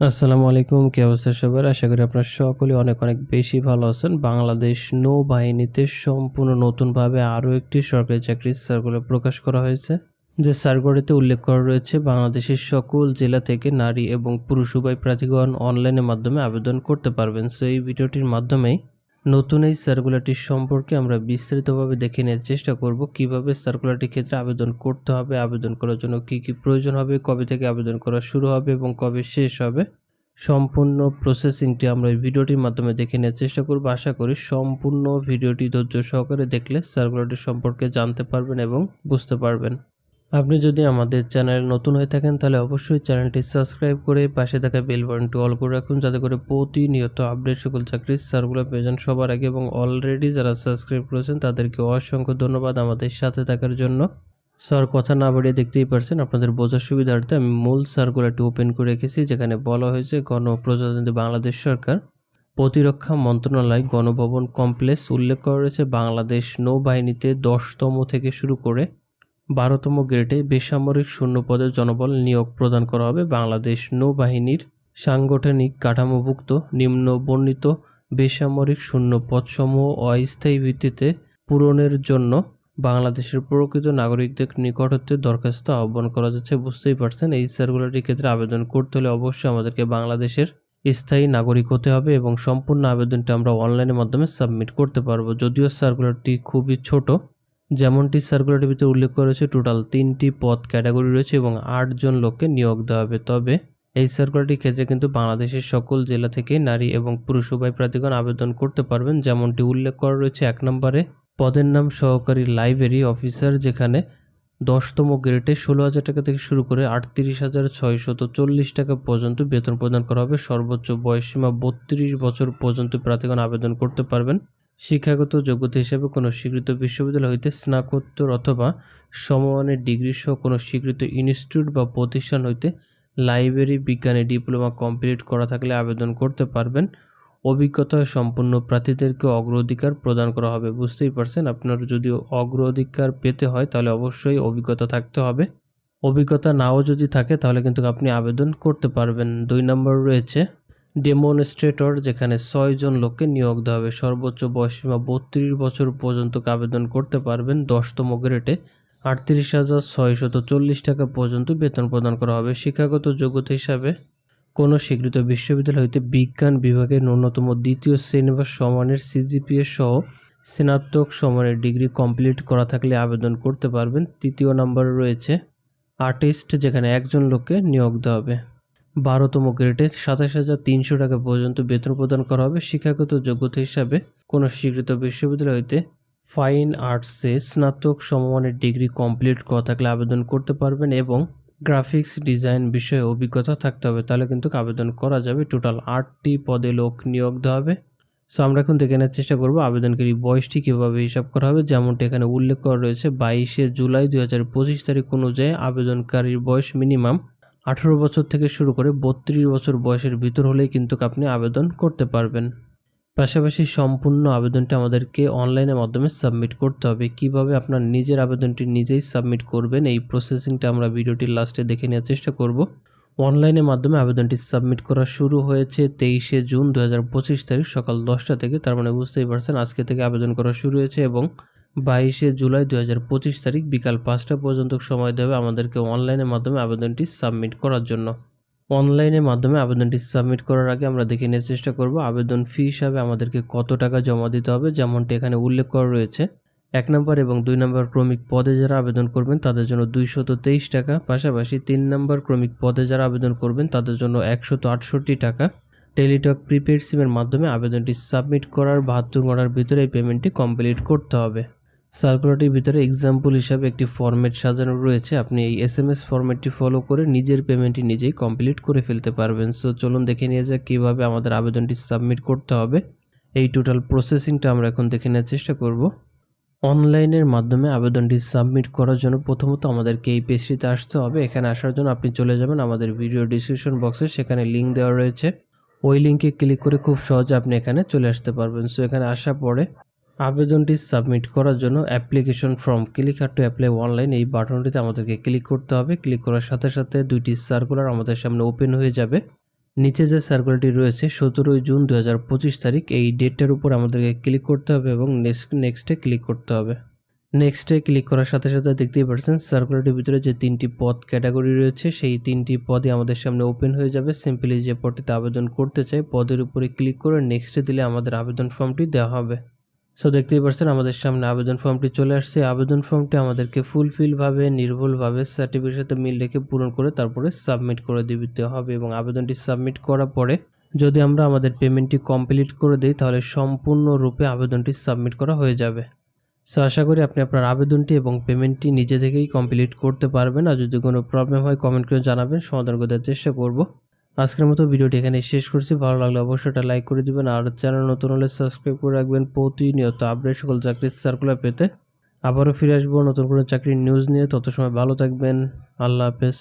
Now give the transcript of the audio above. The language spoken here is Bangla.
আসসালামু আলাইকুম, কে অবস্থা সবার? আশা করি আপনারা সকলে অনেক অনেক বেশি ভালো আছেন। বাংলাদেশ নৌবাহিনীতে সম্পূর্ণ নতুনভাবে আরও একটি সরকারি চাকরির সার্কুলার প্রকাশ করা হয়েছে। যে সার্কুলারিতে উল্লেখ করা রয়েছে, বাংলাদেশের সকল জেলা থেকে নারী এবং পুরুষ উভয় প্রার্থীগণ অনলাইনের মাধ্যমে আবেদন করতে পারবেন। সো এই ভিডিওটির মাধ্যমেই নতুন এই সার্কুলারটি সম্পর্কে আমরা বিস্তারিতভাবে দেখে নেওয়ার চেষ্টা করব। কীভাবে সার্কুলারটির ক্ষেত্রে আবেদন করতে হবে, আবেদন করার জন্য কি কি প্রয়োজন হবে, কবে থেকে আবেদন করা শুরু হবে এবং কবে শেষ হবে, সম্পূর্ণ প্রসেসিংটি আমরা এই ভিডিওটির মাধ্যমে দেখে নেওয়ার চেষ্টা করব। আশা করি সম্পূর্ণ ভিডিওটি ধৈর্য সহকারে দেখলে সার্কুলারটি সম্পর্কে জানতে পারবেন এবং বুঝতে পারবেন। আপনি যদি আমাদের চ্যানেল নতুন হয়ে থাকেন, তাহলে অবশ্যই চ্যানেলটি সাবস্ক্রাইব করে পাশে থাকা বেল বাটনটি অল করে রাখুন, যাতে করে প্রতিনিয়ত আপডেট সকল চাকরির সার্কুলার পেয়ে সবার আগে এবং অলরেডি যারা সাবস্ক্রাইব করেছেন, তাদেরকে অসংখ্য ধন্যবাদ আমাদের সাথে থাকার জন্য। স্যার কথা না বাড়িয়ে দেখতেই পারছেন, আপনাদের বোঝার সুবিধার্থে আমি মূল সার্কুলারটি ওপেন করে রেখেছি, যেখানে বলা হয়েছে গণপ্রজাতন্ত্রী বাংলাদেশ সরকার প্রতিরক্ষা মন্ত্রণালয় গণভবন কমপ্লেক্স উল্লেখ করা রয়েছে, বাংলাদেশ নৌবাহিনীতে দশতম থেকে শুরু করে বারোতম গ্রেডে বেসামরিক শূন্য পদে জনবল নিয়োগ প্রদান করা হবে বাংলাদেশ নৌবাহিনীর সাংগঠনিক কাঠামোভুক্ত নিম্ন বর্ণিত বেসামরিক শূন্য পদসমূহ অস্থায়ী ভিত্তিতে পূরণের জন্য বাংলাদেশের প্রকৃত নাগরিকদের নিকট হতে দরখাস্ত আহ্বান করা যাচ্ছে। বুঝতেই পারছেন, এই সার্কুলারটির ক্ষেত্রে আবেদন করতে হলে অবশ্যই আমাদেরকে বাংলাদেশের স্থায়ী নাগরিক হতে হবে এবং সম্পূর্ণ আবেদনটি আমরা অনলাইনের মাধ্যমে সাবমিট করতে পারব। যদিও সার্কুলারটি খুবই ছোট যেমনটি সার্কুলারটির ভিতরে উল্লেখ করেছে টোটাল তিনটি পদ ক্যাটাগরি রয়েছে এবং আটজন লোককে নিয়োগ দেওয়া হবে। তবে এই সার্কুলারটির ক্ষেত্রে কিন্তু বাংলাদেশের সকল জেলা থেকে নারী এবং পুরুষ উভয় প্রার্থীগণ আবেদন করতে পারবেন। যেমনটি উল্লেখ করা রয়েছে, এক নম্বরে পদের নাম সহকারী লাইব্রেরি অফিসার যেখানে দশতম গ্রেডে ষোলো হাজার টাকা থেকে শুরু করে আটত্রিশ হাজার ছয়শত চল্লিশ টাকা পর্যন্ত বেতন প্রদান করা হবে। সর্বোচ্চ বয়সসীমা বত্রিশ বছর পর্যন্ত প্রার্থীগণ আবেদন করতে পারবেন। শিক্ষাগত যোগ্যতা হিসেবে কোনো স্বীকৃত বিশ্ববিদ্যালয় হইতে স্নাতকোত্তর অথবা সমমানের ডিগ্রি সহ কোনো স্বীকৃত ইনস্টিটিউট বা প্রতিষ্ঠান হইতে লাইব্রেরি বিজ্ঞানে ডিপ্লোমা কমপ্লিট করা থাকলে আবেদন করতে পারবেন। অভিজ্ঞতা সম্পন্ন প্রার্থীদেরকে অগ্রাধিকার প্রদান করা হবে। বুঝতেই পারছেন আপনার যদি অগ্রাধিকার পেতে হয় তাহলে অবশ্যই অভিজ্ঞতা থাকতে হবে। অভিজ্ঞতা নাও যদি থাকে তাহলে কিন্তু আপনি আবেদন করতে পারবেন। দুই নম্বর রয়েছে ডেমনস্ট্রেটর যেখানে ছয়জন লোককে নিয়োগ দেওয়া হবে। সর্বোচ্চ বয়সীমা বত্রিশ বছর পর্যন্ত আবেদন করতে পারবেন। দশতম গ্রেডে আটত্রিশ হাজার ছয়শত চল্লিশ টাকা পর্যন্ত বেতন প্রদান করা হবে। শিক্ষাগত যোগ্যতা হিসাবে কোনো স্বীকৃত বিশ্ববিদ্যালয় হইতে বিজ্ঞান বিভাগে ন্যূনতম দ্বিতীয় শ্রেণি বা সমানের সিজিপিএ সহ স্নাতক সমানের ডিগ্রি কমপ্লিট করা থাকলে আবেদন করতে পারবেন। তৃতীয় নম্বরে রয়েছে আর্টিস্ট, যেখানে একজন লোককে নিয়োগ দেওয়া হবে। বারোতম গ্রেডে সাতাশ হাজার তিনশো টাকা পর্যন্ত বেতন প্রদান করা হবে। শিক্ষাগত যোগ্যতা হিসাবে কোনো স্বীকৃত বিশ্ববিদ্যালয় হইতে ফাইন আর্টসে স্নাতক সমমানের ডিগ্রি কমপ্লিট করা থাকলে আবেদন করতে পারবেন এবং গ্রাফিক্স ডিজাইন বিষয়ে অভিজ্ঞতা থাকতে হবে, তাহলে কিন্তু আবেদন করা যাবে। টোটাল আটটি পদে লোক নিয়োগ দেওয়া হবে। সো আমরা এখন দেখে নেওয়ার চেষ্টা করব আবেদনকারী বয়সটি কীভাবে হিসাব করা হবে। যেমনটি এখানে উল্লেখ করা রয়েছে, বাইশে জুলাই দু হাজার পঁচিশ তারিখ অনুযায়ী আবেদনকারীর বয়স মিনিমাম আঠেরো বছর থেকে শুরু করে বত্রিশ বছর বয়সের ভিতর হলেই কিন্তু আপনি আবেদন করতে পারবেন। পাশাপাশি সম্পূর্ণ আবেদনটি আমাদেরকে অনলাইনের মাধ্যমে সাবমিট করতে হবে। কীভাবে আপনার নিজের আবেদনটি নিজেই সাবমিট করবেন, এই প্রসেসিংটা আমরা ভিডিওটির লাস্টে দেখে নেওয়ার চেষ্টা করব। অনলাইনের মাধ্যমে আবেদনটি সাবমিট করা শুরু হয়েছে তেইশে জুন দু হাজার পঁচিশ তারিখ সকাল দশটা থেকে। তার মানে বুঝতেই পারছেন, আজকে থেকে আবেদন করা শুরু হয়েছে এবং বাইশে জুলাই দু হাজার পঁচিশ তারিখ বিকাল পাঁচটা পর্যন্ত সময় দেবে আমাদেরকে অনলাইনের মাধ্যমে আবেদনটি সাবমিট করার জন্য। অনলাইনের মাধ্যমে আবেদনটি সাবমিট করার আগে আমরা দেখে নেওয়ার চেষ্টা করব আবেদন ফি হিসাবে আমাদেরকে কত টাকা জমা দিতে হবে, যেমনটি এখানে উল্লেখ করা রয়েছে। এক নম্বর এবং দুই নম্বর ক্রমিক পদে যারা আবেদন করবেন, তাদের জন্য দুইশত তেইশ টাকা। পাশাপাশি তিন নম্বর ক্রমিক পদে যারা আবেদন করবেন, তাদের জন্য একশত আটষট্টি টাকা। টেলিটক প্রিপেড সিমের মাধ্যমে আবেদনটি সাবমিট করার বাহাত্তর ঘণ্টার ভিতরে এই পেমেন্টটি কমপ্লিট করতে হবে। সার্কুলারটির ভিতরে এক্সাম্পল হিসাবে একটি ফরম্যাট সাজানো রয়েছে। আপনি এই এস এম এস ফরম্যাটটি ফলো করে নিজের পেমেন্টটি নিজেই কমপ্লিট করে ফেলতে পারবেন। সো চলুন দেখে নিয়ে যাক কীভাবে আমাদের আবেদনটি সাবমিট করতে হবে। এই টোটাল প্রসেসিংটা আমরা এখন দেখে নেওয়ার চেষ্টা করব। অনলাইনের মাধ্যমে আবেদনটি সাবমিট করার জন্য প্রথমত আমাদেরকে এই পেজটিতে আসতে হবে। এখানে আসার জন্য আপনি চলে যাবেন আমাদের ভিডিও ডিসক্রিপশন বক্সে সেখানে লিঙ্ক দেওয়া রয়েছে। ওই লিঙ্কে ক্লিক করে খুব সহজে আপনি এখানে চলে আসতে পারবেন। সো এখানে আসার পরে আবেদনটি সাবমিট করার জন্য application form click here to apply online এই বাটনটিতে আমাদেরকে ক্লিক করতে হবে। ক্লিক করার সাথে সাথে দুইটি সার্কুলার আমাদের সামনে ওপেন হয়ে যাবে। নিচে যে সার্কুলারটি রয়েছে, সতেরোই জুন দু হাজার পঁচিশ তারিখ, এই ডেটটার উপর আমাদেরকে ক্লিক করতে হবে এবং নেক্সট, নেক্সটে ক্লিক করতে হবে। নেক্সটে ক্লিক করার সাথে সাথে দেখতেই পাচ্ছেন, সার্কুলারটির ভিতরে যে তিনটি পদ ক্যাটাগরি রয়েছে, সেই তিনটি পদই আমাদের সামনে ওপেন হয়ে যাবে। সিম্পলি যে পদটিতে আবেদন করতে চাই, পদের উপরে ক্লিক করে নেক্সটে দিলে আমাদের আবেদন ফর্মটি দেওয়া হবে। সো দেখতেই পাচ্ছেন আমাদের সামনে আবেদন ফর্মটি চলে আসছে। আবেদন ফর্মটি আমাদেরকে ফুলফিলভাবে নির্ভুলভাবে সার্টিফিকেটের সাথে মিল রেখে পূরণ করে তারপরে সাবমিট করে দিতে হবে এবং আবেদনটি সাবমিট করার পরে যদি আমরা আমাদের পেমেন্টটি কমপ্লিট করে দিই, তাহলে সম্পূর্ণরূপে আবেদনটি সাবমিট করা হয়ে যাবে। সো আশা করি আপনি আপনার আবেদনটি এবং পেমেন্টটি নিজে থেকেই কমপ্লিট করতে পারবেন। আর যদি কোনো প্রবলেম হয় কমেন্ট করে জানাবেন। সমাধান করতে চেষ্টা করব। আজকের মতো ভিডিওটি এখানে শেষ করছি। ভালো লাগলে অবশ্যই এটা লাইক করে দিবেন। আর চ্যানেল নতুন হলে সাবস্ক্রাইব করে রাখবেন। প্রতিনিয়ত আপডেট সকল চাকরির সার্কুলার পেতে। আবারও ফিরে আসব নতুন কোনো চাকরির নিউজ নিয়ে। তত সময় ভালো থাকবেন। আল্লাহ হাফেজ।